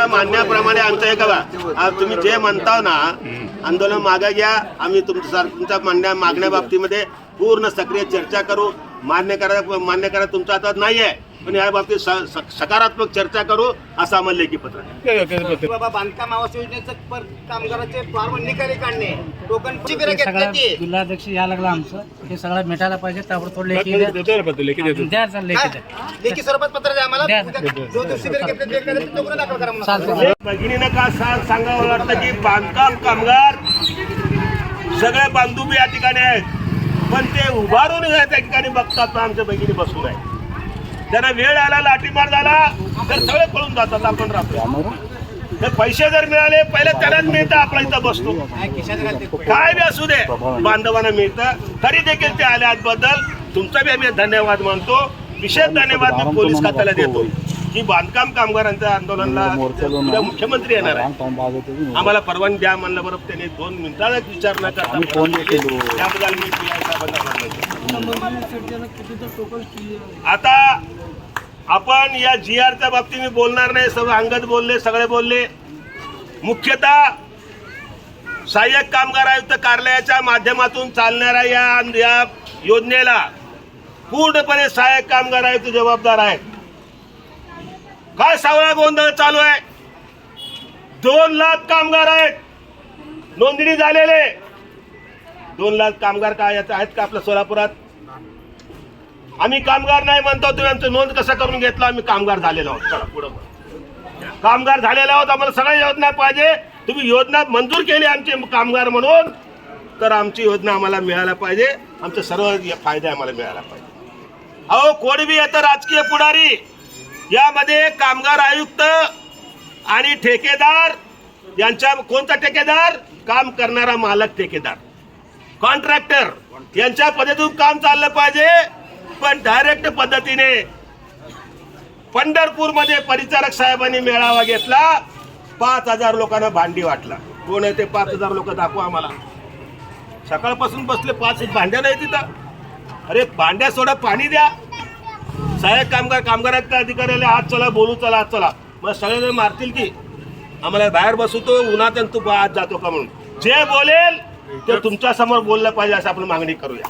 तुमच्या मान्याप्रमाणे आमचं हे करा. आज तुम्ही जे म्हणता ना आंदोलन मागे घ्या. आम्ही तुमच्या तुमच्या मान्य मागण्या बाबतीमध्ये पूर्ण सक्रिय चर्चा करू. मान्य करा मान्य करा तुमच्या हातात नाही आहे पण या बाबतीत सकारात्मक चर्चा करू असं आम्हाला लेखी पत्र. बाबा बांधकाम आवास योजनेचं पर कामगाराचे फॉर्म निकाली काढणे टोकन हे जिल्हाध्यक्ष या लागला आमचं. हे सगळं मिटायला पाहिजे ताबडतोब लेखी लेखी द्या काय? लेखी स्वरूपात पत्र द्या आम्हाला. जो जो शिबिर घेतलं ते एखादं तिथं गुन्हा दाखल करा म्हणून. चालतं भगिनीनं का सांग सांगावं वाटतं की बांधकाम कामगार सगळे बांधुबी या ठिकाणी आहेत. पण ते उभारून या त्या ठिकाणी बघतात आमच्या भगिनी बसून आहे. त्यांना वेळ आला लाठीमार झाला तर सगळे पळून जातात आपण राहतो तर पैसे जर मिळाले पहिले त्यालाच मिळतं आपला इथं बसतो. काय काय बी असू दे बांधवांना मिळतं. तरी देखील ते आल्याबद्दल तुमचा बी आम्ही धन्यवाद मानतो. विशेष धन्यवाद मी पोलीस खात्याला देतो. की बांधकाम कामगारांच्या आंदोलनाला मुख्यमंत्री येणार आहे. आम्हाला परवानगी द्या म्हणलं बरोबर त्यांनी दोन मिनिटाला विचार न करता त्याबद्दल मी. आता आपण या जी आरच्या बाबतीत मी बोलणार नाही सगळं अंगत बोलले सगळे बोलले. मुख्यतः सहाय्यक कामगार आयुक्त कार्यालयाच्या माध्यमातून चालणाऱ्या या या योजनेला पूर्णपणे सहाय्यक कामगार आयुक्त जबाबदार आहेत. काय सावळा गोंधळ चालू आहे? दोन लाख कामगार आहेत. नोंदणी झालेले दोन लाख कामगार काय यात आहेत का आपल्या सोलापुरात? आम्ही कामगार नाही म्हणतो तुम्ही आमचं नोंद कसं करून घेतलं? आम्ही कामगार झालेलो आहोत. चला पुढं कामगार झालेला आहोत आम्हाला सगळ्या योजना पाहिजे. तुम्ही योजना मंजूर केली आमचे कामगार म्हणून तर आमची योजना आम्हाला मिळायला पाहिजे. आमचे सर्व फायदे आम्हाला मिळायला पाहिजे. अहो कोणी बी येतं राजकीय पुढारी. यामध्ये कामगार आयुक्त आणि ठेकेदार यांच्या कोणता ठेकेदार? काम करणारा मालक ठेकेदार. कॉन्ट्रॅक्टर यांच्या पद्धतीतून काम चाललं पाहिजे पण डायरेक्ट पद्धतीने पंढरपूरमध्ये परिचारक साहेबांनी मेळावा घेतला पाच हजार लोकांना भांडी वाटला. कोण आहे ते पाच हजार लोक दाखवा आम्हाला. सकाळपासून बसले पाच भांड्या नाही तिथं. अरे भांड्या सोडा पाणी द्या. सहाय्यक कामगार कामगाराच्या अधिकाऱ्याला आज चला बोलू चला आज चला. मग सगळेजण मारतील की? आम्हाला बाहेर बसवतो उन्हात आणि तू आज जातो का म्हणून. जे बोलेल ते तुमच्यासमोर बोललं पाहिजे असं आपण मागणी करूया.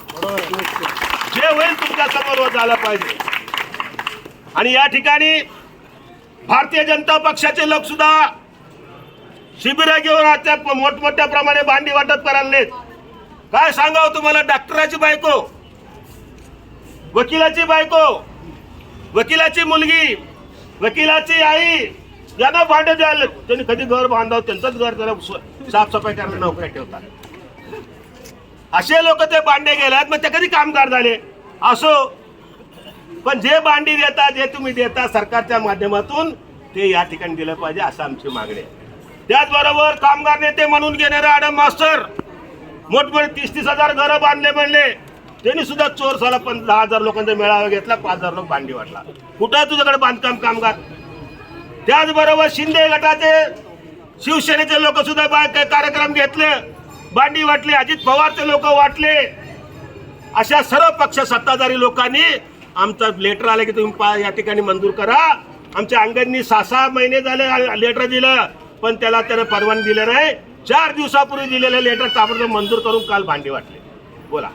जे होईल तुमच्यासमोर झालं पाहिजे. आणि या ठिकाणी भारतीय जनता पक्षाचे लोक सुद्धा शिबिर घेऊन आता मोठमोठ्या प्रमाणे भांडी वाटप करायला काय सांगावं तुम्हाला? डॉक्टराची बायको वकिलाची बायको वकिलाची मुलगी वकिलाची आई यांना भांडे द्यायला त्यांनी कधी घर बांधावं त्यांचंच घर त्याला साफसफाई करायला नोकऱ्या ठेवतात. असे लोक ते भांडे गेल्यात मग ते कधी कामगार झाले? असो. पण जे भांडी देता जे तुम्ही देता सरकारच्या माध्यमातून ते या ठिकाणी दिलं पाहिजे असं आमची मागणी आहे. त्याचबरोबर कामगार नेते म्हणून घेणारे आडम मास्टर मोठमोठे तीस तीस हजार घरं बांधले म्हणले. त्यांनी सुद्धा चोर साला पण दहा हजार लोकांचा मेळावा घेतला पाच हजार लोक भांडी वाटला. कुठं तुझ्याकडे बांधकाम कामगार? त्याचबरोबर शिंदे गटाचे शिवसेनेचे लोक सुद्धा बा- कार्यक्रम घेतले भांडी वाटले अजित पवारचे लोक वाटले. अशा सर्व पक्ष सत्ताधारी लोकांनी आमचं लेटर आलं की तुम्ही या ठिकाणी मंजूर करा. आमच्या अंगणनी सहा सहा महिने झाले लेटर दिलं पण त्याला त्यानं परवानगी दिलं नाही. चार दिवसापूर्वी दिलेलं लेटर ताबडतोब मंजूर करून काल भांडी वाटले. बोला.